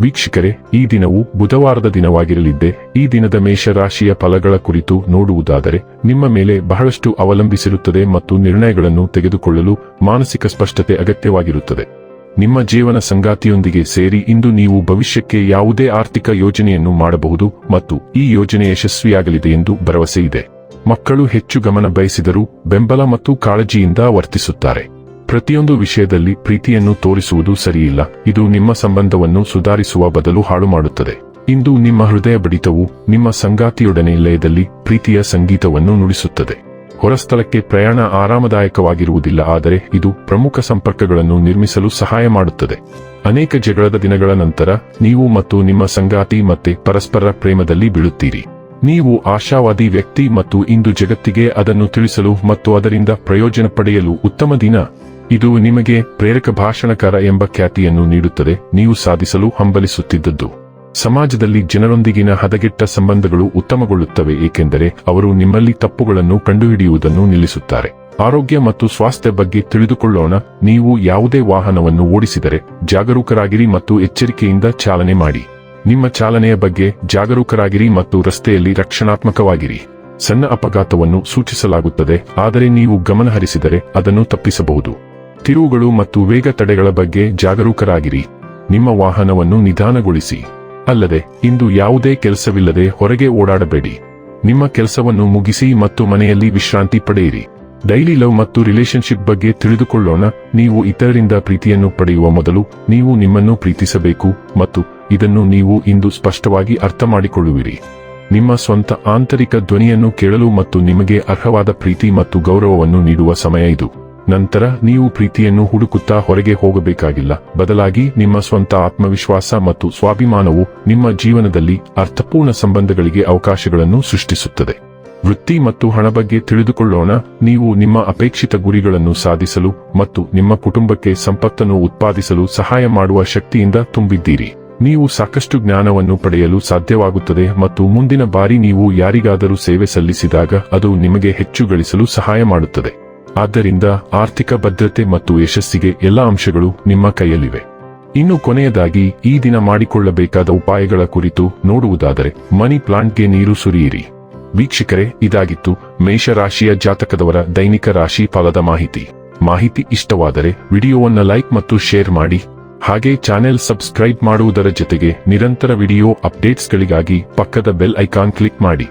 ವೀಕ್ಷಕರೇ, ಈ ದಿನವು ಬುಧವಾರದ ದಿನವಾಗಿರಲಿದ್ದೆ, ಈ ದಿನದ ಮೇಷರಾಶಿಯ ಫಲಗಳ ಕುರಿತು ನೋಡುವುದಾದರೆ, ನಿಮ್ಮ ಮೇಲೆ ಬಹಳಷ್ಟು ಅವಲಂಬಿಸಿರುತ್ತದೆ ಮತ್ತು ನಿರ್ಣಯಗಳನ್ನು ತೆಗೆದುಕೊಳ್ಳಲು ಮಾನಸಿಕ ಸ್ಪಷ್ಟತೆ ಅಗತ್ಯವಾಗಿರುತ್ತದೆ. ನಿಮ್ಮ ಜೀವನ ಸಂಗಾತಿಯೊಂದಿಗೆ ಸೇರಿ ಇಂದು ನೀವು ಭವಿಷ್ಯಕ್ಕೆ ಯಾವುದೇ ಆರ್ಥಿಕ ಯೋಜನೆಯನ್ನು ಮಾಡಬಹುದು ಮತ್ತು ಈ ಯೋಜನೆ ಯಶಸ್ವಿಯಾಗಲಿದೆ ಎಂದು ಭರವಸೆ ಇದೆ. ಮಕ್ಕಳು ಹೆಚ್ಚು ಗಮನ ಬಯಸಿದರೂ ಬೆಂಬಲ ಮತ್ತು ಕಾಳಜಿಯಿಂದ ವರ್ತಿಸುತ್ತಾರೆ. ಪ್ರತಿಯೊಂದು ವಿಷಯದಲ್ಲಿ ಪ್ರೀತಿಯನ್ನು ತೋರಿಸುವುದು ಸರಿಯಿಲ್ಲ. ಇದು ನಿಮ್ಮ ಸಂಬಂಧವನ್ನು ಸುಧಾರಿಸುವ ಬದಲು ಹಾಳು ಮಾಡುತ್ತದೆ ಇಂದು ನಿಮ್ಮ ಹೃದಯ ಬಡಿತವು ನಿಮ್ಮ ಸಂಗಾತಿಯೊಡನೆ ಲಯದಲ್ಲಿ ಪ್ರೀತಿಯ ಸಂಗೀತವನ್ನು ನುಡಿಸುತ್ತದೆ. ಹೊರಸ್ಥಳಕ್ಕೆ ಪ್ರಯಾಣ ಆರಾಮದಾಯಕವಾಗಿರುವುದಿಲ್ಲ, ಆದರೆ ಇದು ಪ್ರಮುಖ ಸಂಪರ್ಕಗಳನ್ನು ನಿರ್ಮಿಸಲು ಸಹಾಯ ಮಾಡುತ್ತದೆ. ಅನೇಕ ಜಗಳದ ದಿನಗಳ ನಂತರ ನೀವು ಮತ್ತು ನಿಮ್ಮ ಸಂಗಾತಿ ಮತ್ತೆ ಪರಸ್ಪರ ಪ್ರೇಮದಲ್ಲಿ ಬೀಳುತ್ತೀರಿ. ನೀವು ಆಶಾವಾದಿ ವ್ಯಕ್ತಿ ಮತ್ತು ಇಂದು ಜಗತ್ತಿಗೆ ಅದನ್ನು ತಿಳಿಸಲು ಮತ್ತು ಅದರಿಂದ ಪ್ರಯೋಜನ ಪಡೆಯಲು ಉತ್ತಮ ದಿನ. ಇದು ನಿಮಗೆ ಪ್ರೇರಕ ಭಾಷಣಕಾರ ಎಂಬ ಖ್ಯಾತಿಯನ್ನು ನೀಡುತ್ತದೆ, ನೀವು ಸಾಧಿಸಲು ಹಂಬಲಿಸುತ್ತಿದ್ದದ್ದು. ಸಮಾಜದಲ್ಲಿ ಜನರೊಂದಿಗಿನ ಹದಗೆಟ್ಟ ಸಂಬಂಧಗಳು ಉತ್ತಮಗೊಳ್ಳುತ್ತವೆ, ಏಕೆಂದರೆ ಅವರು ನಿಮ್ಮಲ್ಲಿ ತಪ್ಪುಗಳನ್ನು ಕಂಡುಹಿಡಿಯುವುದನ್ನು ನಿಲ್ಲಿಸುತ್ತಾರೆ. ಆರೋಗ್ಯ ಮತ್ತು ಸ್ವಾಸ್ಥ್ಯ ಬಗ್ಗೆ ತಿಳಿದುಕೊಳ್ಳೋಣ, ನೀವು ಯಾವುದೇ ವಾಹನವನ್ನು ಓಡಿಸಿದರೆ ಜಾಗರೂಕರಾಗಿರಿ ಮತ್ತು ಎಚ್ಚರಿಕೆಯಿಂದ ಚಾಲನೆ ಮಾಡಿ. ನಿಮ್ಮ ಚಾಲನೆಯ ಬಗ್ಗೆ ಜಾಗರೂಕರಾಗಿರಿ ಮತ್ತು ರಸ್ತೆಯಲ್ಲಿ ರಕ್ಷಣಾತ್ಮಕವಾಗಿರಿ. ಸಣ್ಣ ಅಪಘಾತವನ್ನು ಸೂಚಿಸಲಾಗುತ್ತದೆ, ಆದರೆ ನೀವು ಗಮನಹರಿಸಿದರೆ ಅದನ್ನು ತಪ್ಪಿಸಬಹುದು. ತಿರುವುಗಳು ಮತ್ತು ವೇಗ ತಡೆಗಳ ಬಗ್ಗೆ ಜಾಗರೂಕರಾಗಿರಿ. ನಿಮ್ಮ ವಾಹನವನ್ನು ನಿಧಾನಗೊಳಿಸಿ. ಅಲ್ಲದೆ, ಇಂದು ಯಾವುದೇ ಕೆಲಸವಿಲ್ಲದೆ ಹೊರಗೆ ಓಡಾಡಬೇಡಿ. ನಿಮ್ಮ ಕೆಲಸವನ್ನು ಮುಗಿಸಿ ಮತ್ತು ಮನೆಯಲ್ಲಿ ವಿಶ್ರಾಂತಿ ಪಡೆಯಿರಿ. ಡೈಲಿ ಲವ್ ಮತ್ತು ರಿಲೇಶನ್ಶಿಪ್ ಬಗ್ಗೆ ತಿಳಿದುಕೊಳ್ಳೋಣ. ನೀವು ಇತರರಿಂದ ಪ್ರೀತಿಯನ್ನು ಪಡೆಯುವ ಮೊದಲು ನೀವು ನಿಮ್ಮನ್ನು ಪ್ರೀತಿಸಬೇಕು ಮತ್ತು ಇದನ್ನು ನೀವು ಇಂದು ಸ್ಪಷ್ಟವಾಗಿ ಅರ್ಥ ಮಾಡಿಕೊಳ್ಳುವಿರಿ ನಿಮ್ಮ ಸ್ವಂತ ಆಂತರಿಕ ಧ್ವನಿಯನ್ನು ಕೇಳಲು ಮತ್ತು ನಿಮಗೆ ಅರ್ಹವಾದ ಪ್ರೀತಿ ಮತ್ತು ಗೌರವವನ್ನು ನೀಡುವ ಸಮಯ ಇದು. ನಂತರ ನೀವು ಪ್ರೀತಿಯನ್ನು ಹುಡುಕುತ್ತಾ ಹೊರಗೆ ಹೋಗಬೇಕಾಗಿಲ್ಲ. ಬದಲಾಗಿ ನಿಮ್ಮ ಸ್ವಂತ ಆತ್ಮವಿಶ್ವಾಸ ಮತ್ತು ಸ್ವಾಭಿಮಾನವು ನಿಮ್ಮ ಜೀವನದಲ್ಲಿ ಅರ್ಥಪೂರ್ಣ ಸಂಬಂಧಗಳಿಗೆ ಅವಕಾಶಗಳನ್ನು ಸೃಷ್ಟಿಸುತ್ತದೆ. ವೃತ್ತಿ ಮತ್ತು ಹಣ ಬಗ್ಗೆ ತಿಳಿದುಕೊಳ್ಳೋಣ. ನೀವು ನಿಮ್ಮ ಅಪೇಕ್ಷಿತ ಗುರಿಗಳನ್ನು ಸಾಧಿಸಲು ಮತ್ತು ನಿಮ್ಮ ಕುಟುಂಬಕ್ಕೆ ಸಂಪತ್ತನ್ನು ಉತ್ಪಾದಿಸಲು ಸಹಾಯ ಮಾಡುವ ಶಕ್ತಿಯಿಂದ ತುಂಬಿದ್ದೀರಿ. ನೀವು ಸಾಕಷ್ಟು ಜ್ಞಾನವನ್ನು ಪಡೆಯಲು ಸಾಧ್ಯವಾಗುತ್ತದೆ ಮತ್ತು ಮುಂದಿನ ಬಾರಿ ನೀವು ಯಾರಿಗಾದರೂ ಸೇವೆ ಸಲ್ಲಿಸಿದಾಗ ಅದು ನಿಮಗೆ ಹೆಚ್ಚು ಗಳಿಸಲು ಸಹಾಯ ಮಾಡುತ್ತದೆ. ಆದ್ದರಿಂದ ಆರ್ಥಿಕ ಭದ್ರತೆ ಮತ್ತು ಯಶಸ್ಸಿಗೆ ಎಲ್ಲ ಅಂಶಗಳು ನಿಮ್ಮ ಕೈಯಲ್ಲಿವೆ. ಇನ್ನು ಕೊನೆಯದಾಗಿ, ಈ ದಿನ ಮಾಡಿಕೊಳ್ಳಬೇಕಾದ ಉಪಾಯಗಳ ಕುರಿತು ನೋಡುವುದಾದರೆ, ಮನಿ ಪ್ಲಾಂಟ್ಗೆ ನೀರು ಸುರಿಯಿರಿ. ವೀಕ್ಷಕರೇ, ಇದಾಗಿತ್ತು ಮೇಷರಾಶಿಯ ಜಾತಕದವರ ದೈನಿಕ ರಾಶಿ ಫಲದ ಮಾಹಿತಿ. ಮಾಹಿತಿ ಇಷ್ಟವಾದರೆ, ವಿಡಿಯೋವನ್ನು ಲೈಕ್ ಮತ್ತು ಶೇರ್ ಮಾಡಿ. ಹಾಗೆ ಚಾನೆಲ್ ಸಬ್ಸ್ಕ್ರೈಬ್ ಮಾಡುವುದರ ಜೊತೆಗೆ ನಿರಂತರ ವಿಡಿಯೋ ಅಪ್ಡೇಟ್ಸ್ಗಳಿಗಾಗಿ ಪಕ್ಕದ ಬೆಲ್ ಐಕಾನ್ ಕ್ಲಿಕ್ ಮಾಡಿ.